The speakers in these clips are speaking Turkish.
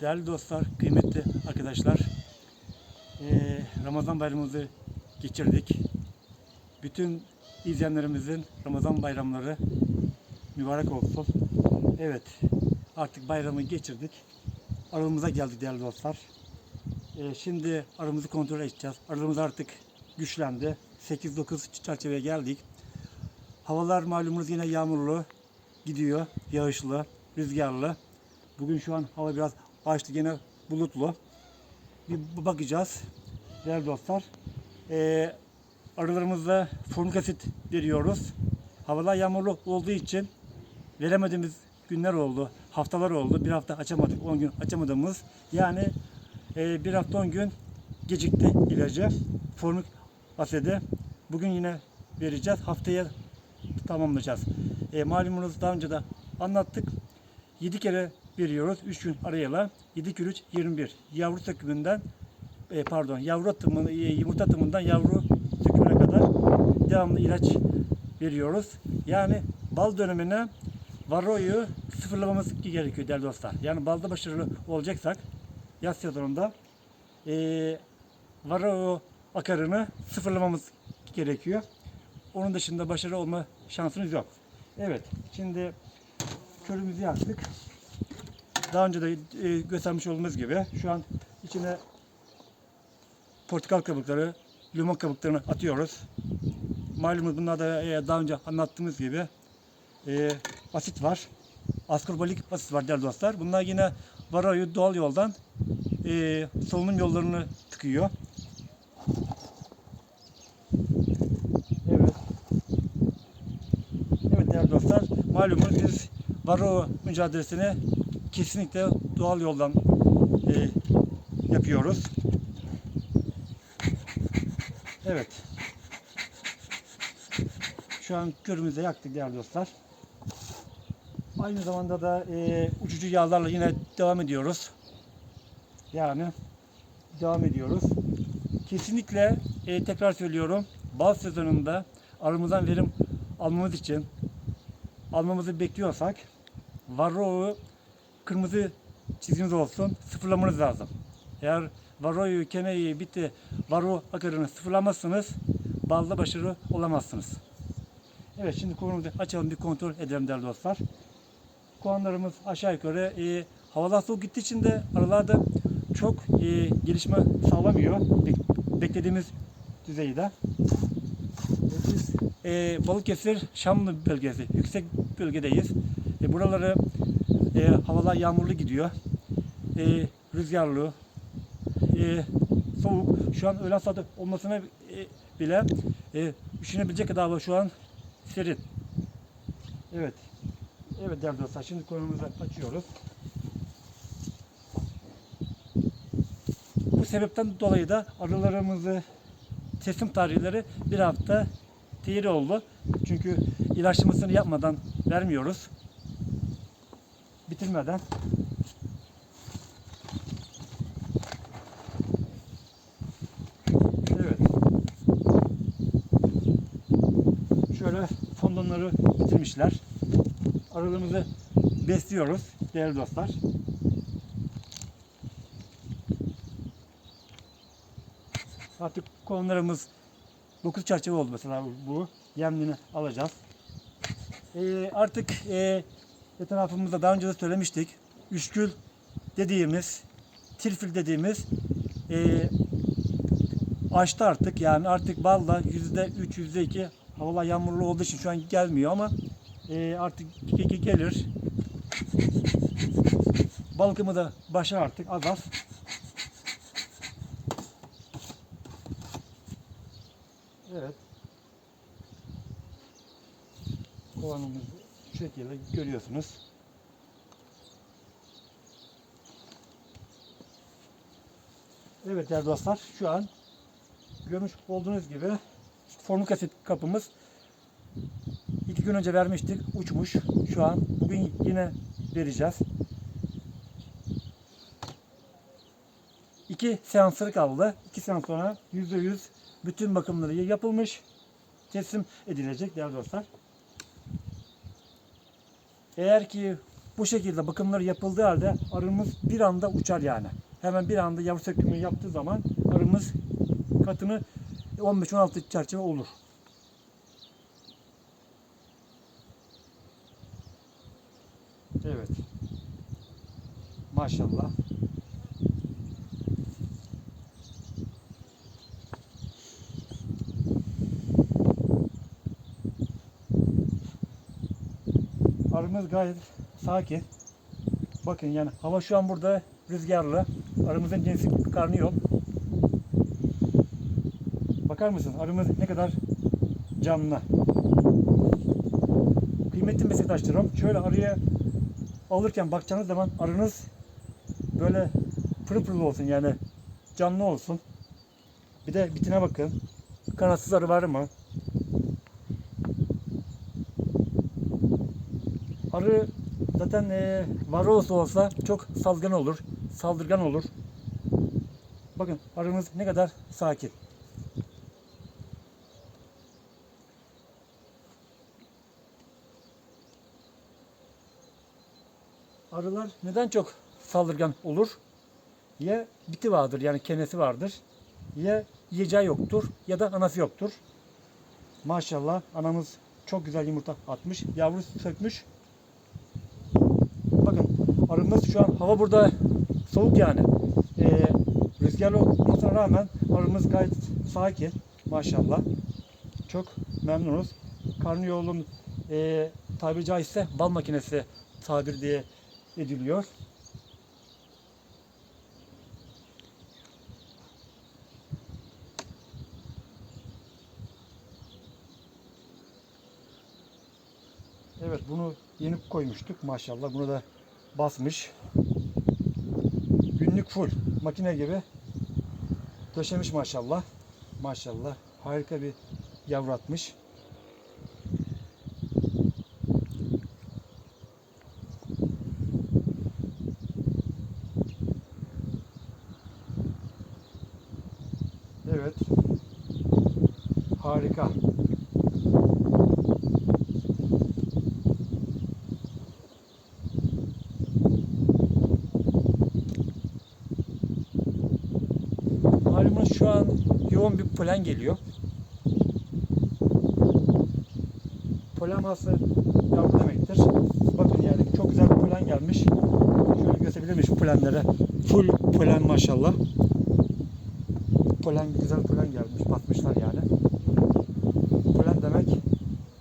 Değerli dostlar, kıymetli arkadaşlar, eee, Ramazan bayramımızı geçirdik. Bütün izleyenlerimizin Ramazan bayramları mübarek olsun. Evet, artık bayramı geçirdik. Aramıza geldik değerli dostlar. Eee, şimdi aramızı kontrol edeceğiz. Aramız artık güçlendi. 8-9 çerçeveye geldik. Havalar malumunuz yine yağmurlu gidiyor, yağışlı, rüzgarlı. Bugün şu an hava biraz açtı yine bulutlu. Bir bakacağız değerli dostlar. Ee, aralarımızda formik asit veriyoruz. Havalar yağmurlu olduğu için veremediğimiz günler oldu. Haftalar oldu. Bir hafta açamadık. 10 gün açamadığımız. Yani e, bir hafta 10 gün gecikti ilacı. Formik asidi. Bugün yine vereceğiz. Haftaya tamamlayacağız. E, malumunuz daha önce de anlattık. 7 kere veriyoruz. 3 gün arayla. 7 kere 3 21. Yavru takımından e, pardon yavru atımı, e, yumurta atımından yavru sökümüne kadar devamlı ilaç veriyoruz. Yani bal dönemine varoyu sıfırlamamız gerekiyor değerli dostlar. Yani balda başarılı olacaksak yaz sezonunda e, varo akarını sıfırlamamız gerekiyor. Onun dışında başarılı olma şansınız yok. Evet, şimdi körümüzü yaktık. Daha önce de e, göstermiş olduğumuz gibi şu an içine portakal kabukları, limon kabuklarını atıyoruz. Malumunuz bunlarda e, daha önce anlattığımız gibi e, asit var. Askorbolik asit var değerli dostlar. Bunlar yine varoyu doğal yoldan e, solunum yollarını tıkıyor. Evet. Evet değerli dostlar, malumunuz biz varo mücadelesini kesinlikle doğal yoldan e, yapıyoruz. Evet. Şu an körümüzde yaktık değerli dostlar. Aynı zamanda da e, uçucu yağlarla yine devam ediyoruz. Yani devam ediyoruz. Kesinlikle e, tekrar söylüyorum. Bal sezonunda aramızdan verim almamız için almamızı bekliyorsak varroğu kırmızı çizgimiz olsun sıfırlamanız lazım. Eğer varroyu, keneyi, bitti varro akarını sıfırlamazsanız balda başarılı olamazsınız. Evet şimdi konumuzu açalım bir kontrol edelim değerli dostlar. Kovanlarımız aşağı yukarı e, havalar soğuk gittiği için de aralarda çok e, gelişme sağlamıyor. Bek- beklediğimiz düzeyde. Biz e, Balıkesir Şamlı bölgesi, yüksek bölgedeyiz. E, buraları e, havalar yağmurlu gidiyor. E, rüzgarlı, e, soğuk. Şu an öğlen saati olmasına e, bile e, üşünebilecek kadar hava şu an serin. Evet. Evet değerli dostlar şimdi konumuzu açıyoruz. Bu sebepten dolayı da arılarımızı teslim tarihleri bir hafta teyir oldu. Çünkü ilaçlamasını yapmadan vermiyoruz. Bitirmeden. Evet. Şöyle fondonları bitirmişler. Arılarımızı besliyoruz değerli dostlar. Artık konularımız 9 çerçeve oldu mesela bu. Yemliğini alacağız. Ee, artık e, etrafımızda daha önce de söylemiştik. Üçgül dediğimiz, tirfil dediğimiz e, açtı artık. Yani artık balla yüzde üç, yüzde iki havalar yağmurlu olduğu için şu an gelmiyor ama e, artık ge- ge- gelir. Balkımı da başa artık az az. Evet. Kovanımızı şu şekilde görüyorsunuz. Evet değerli dostlar şu an görmüş olduğunuz gibi formik asit kapımız iki gün önce vermiştik uçmuş. Şu an bugün yine vereceğiz. İki seansları kaldı. İki seans sonra yüzde yüz bütün bakımları yapılmış teslim edilecek değerli dostlar eğer ki Bu şekilde bakımları yapıldığı halde arımız bir anda uçar yani. Hemen bir anda yavru sökümü yaptığı zaman arımız katını 15-16 çerçeve olur. Evet. Maşallah. Arımız gayet sakin. Bakın yani hava şu an burada rüzgarlı. Arımızın cinsi karnıyor. Bakar mısın? Arımız ne kadar canlı. Kıymetli meslektaşlarım şöyle arıya alırken bakacağınız zaman arınız böyle pırıl pırıl olsun yani canlı olsun. Bir de bitine bakın. Kanatsız arı var mı? Arı zaten e, var olsa çok salgın olur, saldırgan olur. Bakın arımız ne kadar sakin. Arılar neden çok saldırgan olur? Ya biti vardır yani kenesi vardır. Ya yiyeceği yoktur ya da anası yoktur. Maşallah anamız çok güzel yumurta atmış. Yavru sökmüş. Bakın arımız şu an hava burada soğuk yani. Ee, rüzgarlı olmasına rağmen arımız gayet sakin. Maşallah. Çok memnunuz. Karnıyolun e, tabiri caizse bal makinesi tabir diye ediliyor. Evet bunu yeni koymuştuk maşallah. Bunu da basmış. Günlük full makine gibi döşemiş maşallah. Maşallah. Harika bir yavru atmış. Evet. Harika. Arımız şu an yoğun bir polen geliyor. Polen hası yavru demektir. Bakın yani çok güzel bir polen gelmiş. Şöyle gösterebilir miyim şu polenlere? Full polen maşallah. Polen güzel polen gelmiş. Basmışlar yani. Polen demek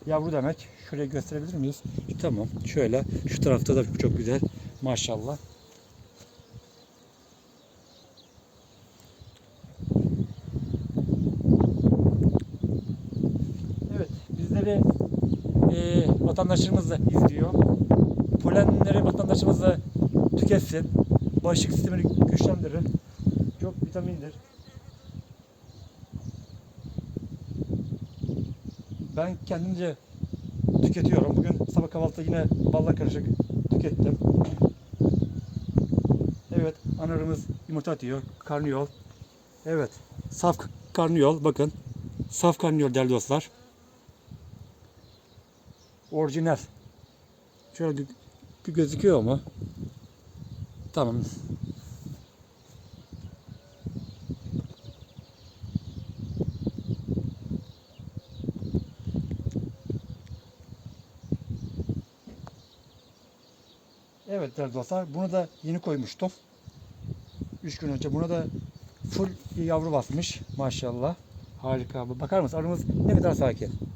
yavru demek. Şöyle gösterebilir miyiz? Tamam. Şöyle. Şu tarafta da çok güzel. Maşallah. Evet, bizleri e, vatandaşlarımız da izliyor. Polenleri vatandaşımız da tüketsin. Bağışıklık sistemini güçlendirir. Çok vitamindir. Ben kendimce tüketiyorum. Bugün sabah kahvaltıda yine balla karışık tükettim. Evet, anarımız yumurta atıyor. Karnıyol. Evet, saf karnıyol. Bakın, saf karnıyol değerli dostlar. Orijinal. Şöyle gö- gözüküyor mu? Tamam. Evet değerli dostlar. Bunu da yeni koymuştum. 3 gün önce. Buna da full yavru basmış. Maşallah. Harika. Bakar mısın? Arımız ne kadar sakin.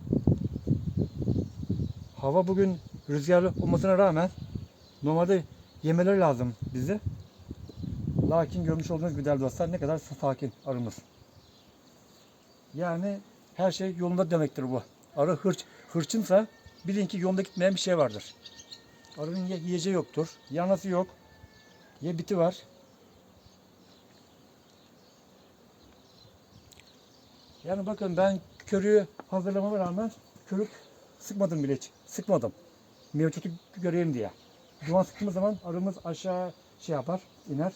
Hava bugün rüzgarlı olmasına rağmen normalde yemeleri lazım bize. Lakin görmüş olduğunuz gibi değerli dostlar ne kadar sakin arımız. Yani her şey yolunda demektir bu. Arı hırç, hırçınsa bilin ki yolunda gitmeyen bir şey vardır. Arının ye- yiyeceği yoktur. Yanası yok. Ye biti var. Yani bakın ben körüğü hazırlamama rağmen körük sıkmadım bile hiç. Sıkmadım. Mevcutu göreyim diye. Duman sıktığımız zaman arımız aşağı şey yapar, iner.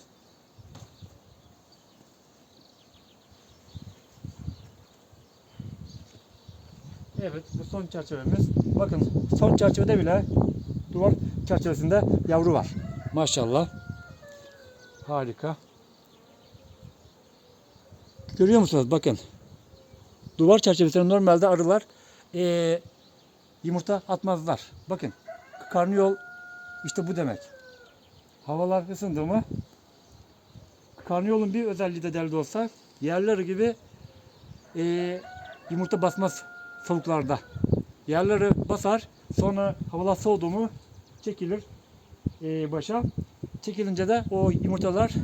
Evet bu son çerçevemiz. Bakın son çerçevede bile duvar çerçevesinde yavru var. Maşallah. Harika. Görüyor musunuz? Bakın. Duvar çerçevesinde normalde arılar eee, yumurta atmazlar. Bakın. Karnıyol işte bu demek. Havalar ısındı mı karnıyolun bir özelliği de değerli olsa yerleri gibi eee, yumurta basmaz tavuklarda. Yerleri basar sonra havalar soğudu mu çekilir eee, başa. Çekilince de o yumurtalar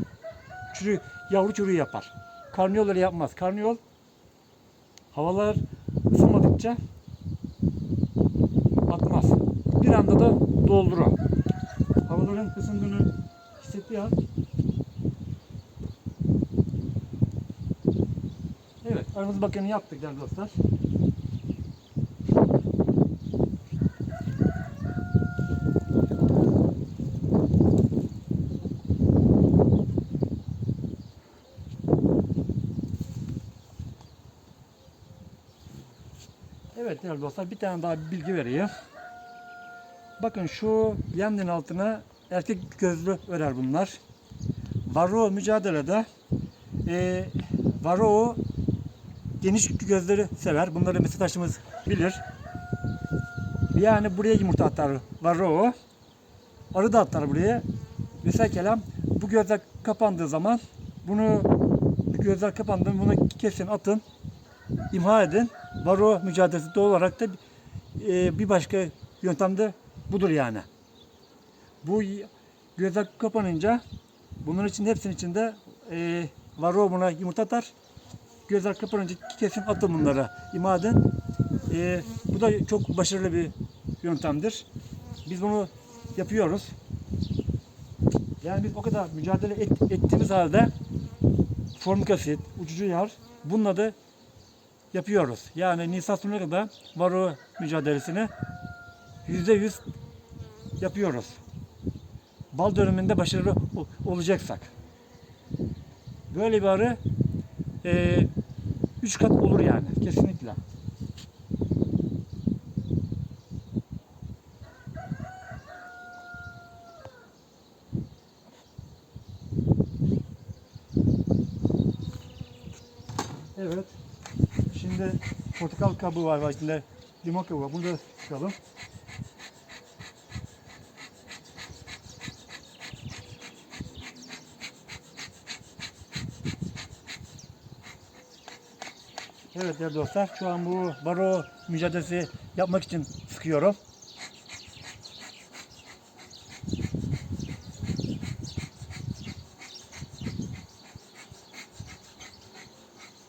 çürü, yavru çürüğü yapar. Karnıyol yapmaz. Karnıyol havalar ısınmadıkça. Bir anda da doldurur. Havaların ısındığını hissettiği an Evet, aramız bakını yaptık değerli dostlar. Evet değerli dostlar bir tane daha bilgi vereyim. Bakın şu yemlerin altına erkek gözlü örer bunlar. Varroa mücadelede e, Varroa geniş gözleri sever. Bunları meslektaşımız bilir. Yani buraya yumurta atar Varroa. Arı da atar buraya. Mesela kelam bu gözler kapandığı zaman bunu bu gözler kapandığı zaman bunu kesin atın. imha edin. Varroa mücadelesi doğal olarak da e, bir başka yöntem de budur yani. Bu gözler kapanınca bunların için hepsinin içinde e, varroa buna yumurta atar. Gözler kapanınca kesin atın bunları. imha edin. E, bu da çok başarılı bir yöntemdir. Biz bunu yapıyoruz. Yani biz o kadar mücadele et- ettiğimiz halde formik asit, uçucu yağ bununla da yapıyoruz. Yani Nisan sonuna kadar varroa mücadelesini yüzde yüz yapıyoruz. Bal döneminde başarılı ol- olacaksak. Böyle bir arı e, üç kat olur yani kesinlikle. Evet. Şimdi portakal kabuğu var, içinde limon kabuğu var. Bunu da sıkalım. Evet değerli dostlar şu an bu baro mücadelesi yapmak için sıkıyorum.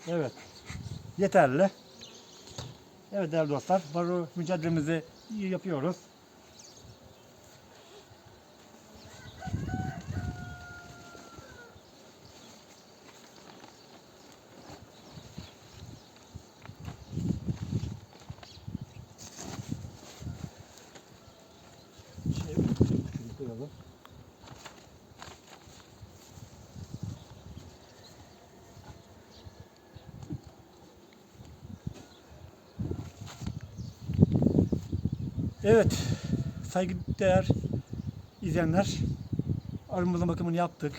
Evet. Yeterli. Evet değerli dostlar baro mücadelemizi yapıyoruz. Evet, saygıdeğer izleyenler, arımızın bakımını yaptık.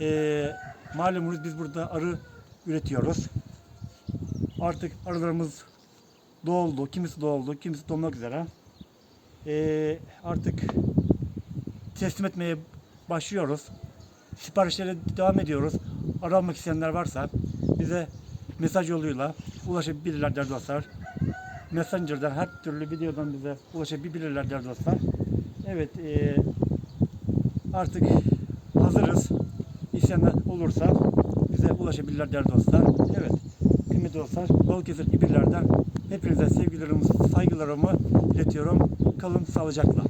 Ee, malumunuz biz burada arı üretiyoruz. Artık arılarımız doldu, kimisi doldu, kimisi dolmak üzere. Ee, artık teslim etmeye başlıyoruz. Siparişlere devam ediyoruz. Arı almak isteyenler varsa bize mesaj yoluyla ulaşabilirler değerli dostlar. Messenger'dan her türlü videodan bize ulaşabilirler değerli dostlar. Evet eee, artık hazırız. İsteyenler olursa bize ulaşabilirler değerli dostlar. Evet kıymetli dostlar Balıkesir İbirler'den hepinize sevgilerimi, saygılarımı iletiyorum. Kalın sağlıcakla.